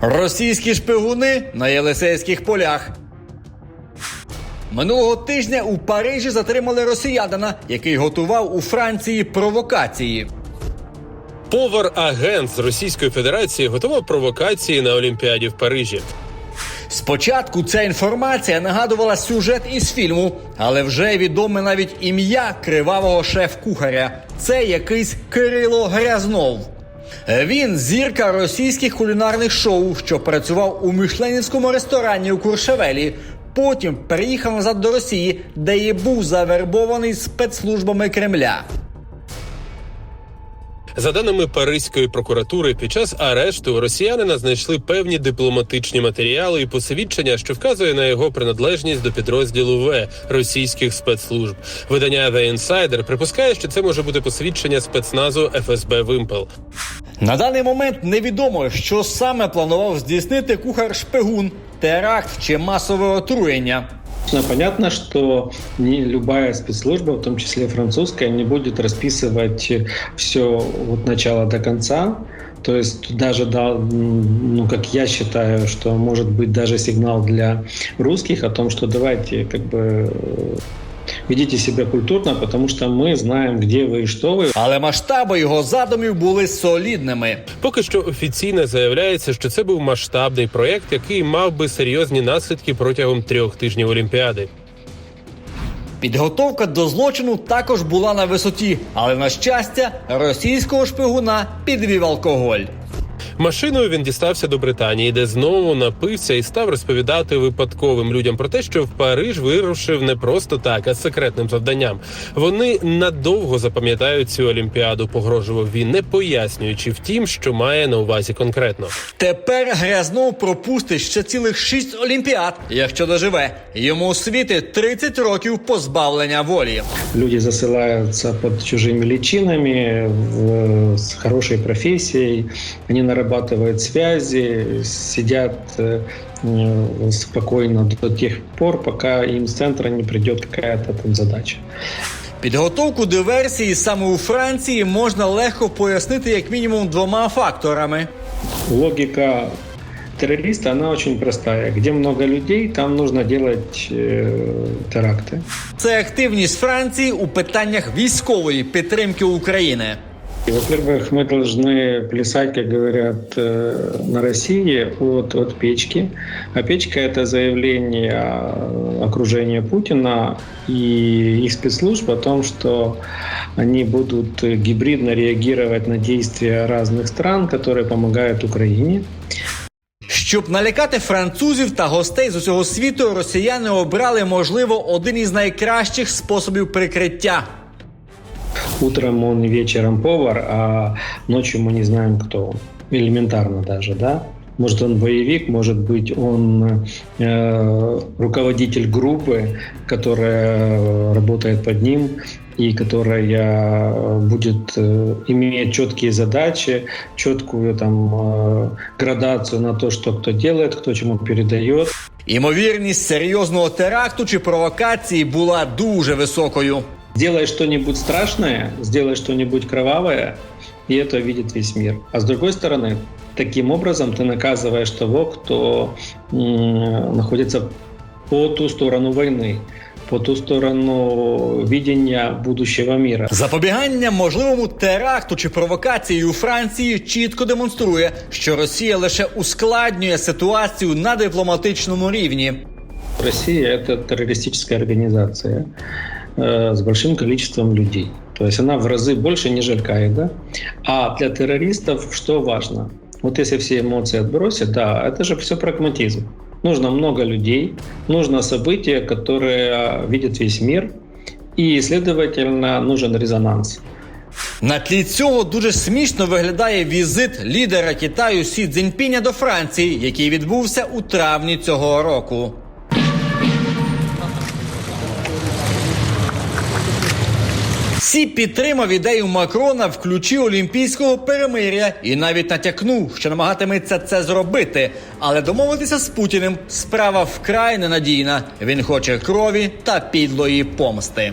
Російські шпигуни на Єлисейських полях. Минулого тижня у Парижі затримали росіянина, який готував у Франції провокації. Повар-агент з Російської Федерації готував провокації на Олімпіаді в Парижі. Спочатку ця інформація нагадувала сюжет із фільму, але вже відоме навіть ім'я кривавого шеф-кухаря. Це якийсь Кирило Грязнов. Він зірка російських кулінарних шоу, що працював у мішленівському ресторані у Куршевелі. Потім переїхав назад до Росії, де і був завербований спецслужбами Кремля. За даними Паризької прокуратури, під час арешту росіянина знайшли певні дипломатичні матеріали і посвідчення, що вказує на його приналежність до підрозділу В російських спецслужб. Видання The Insider припускає, що це може бути посвідчення спецназу ФСБ Вимпел. На даний момент невідомо, що саме планував здійснити кухар-шпигун, теракт чи масове отруєння. Но понятно, что не любая спецслужба, в том числе французская, не будет расписывать все от начала до конца. То есть даже, да, ну, как я считаю, что может быть даже сигнал для русских о том, что давайте как бы э, ведите себя культурно, потому что мы знаем, где вы и что вы. Але масштаби його задумів були солідними. Поки що офіційно заявляється, що це був масштабний проєкт, який мав би серйозні наслідки протягом трьох тижнів Олімпіади. Підготовка до злочину також була на висоті, але на щастя, російського шпигуна підвів алкоголь. Машиною він дістався до Британії, де знову напився і став розповідати випадковим людям про те, що в Париж вирушив не просто так, а з секретним завданням. Вони надовго запам'ятають цю олімпіаду, погрожував він, не пояснюючи втім, що має на увазі конкретно. Тепер Грязнов пропустить ще цілих шість олімпіад, якщо доживе. Йому світить 30 років позбавлення волі. Люди засылаются под чужими личинами, в- с хорошей профессией, они нарабатывают связи, сидят э, э, спокойно до тех пор, пока им с центра не придет какая-то там задача. Підготовку диверсії саме у Франції можна легко пояснити як мінімум двома факторами. Логика террориста, она очень простая. Где много людей, там нужно делать э, теракты. Це активність Франції у питаннях військової підтримки України. И, Во-первых, мы должны плясать, как говорят э, на России, от, от печки. А печка – это заявление окружения Путина и их спецслужб о том, что они будут э, гибридно реагировать на действия разных стран, которые помогают Украине. Щоб налякати французів та гостей з усього світу, росіяни обрали, можливо, один із найкращих способів прикриття. Утром он и вечером повар, а ночью мы не знаем, кто он. Элементарно даже, да? Может, он боевик, может быть, он э, руководитель группы, которая работает под ним и которая будет э, иметь четкие задачи, четкую там э, градацию на то, что кто делает, кто чему передает. Імовірність серйозного теракту чи провокації була дуже високою. Сделай что-нибудь страшное, сделай что-нибудь кровавое, и это видит весь мир. А с другой стороны, таким образом ты наказываешь того, кто м, находится по ту сторону войны, по ту сторону видения будущего мира. Запобігання можливому теракту чи провокації у Франції чітко демонструє, що Росія лише ускладнює ситуацію на дипломатичному рівні. Россия – это террористическая организация э, с большим количеством людей. То есть она в разы больше, нежели Аль-Каида. А для террористов что важно? Вот если все эмоции отбросить, да, это же все прагматизм. Нужно много людей, нужно событие, которое видит весь мир, и, следовательно, нужен резонанс. На тлі цього дуже смішно виглядає візит лідера Китаю Сі Цзіньпіня до Франції, який відбувся у травні цього року. Сі підтримав ідею Макрона в ключі олімпійського перемиря і навіть натякнув, що намагатиметься це зробити. Але домовитися з Путіним справа вкрай ненадійна. Він хоче крові та підлої помсти.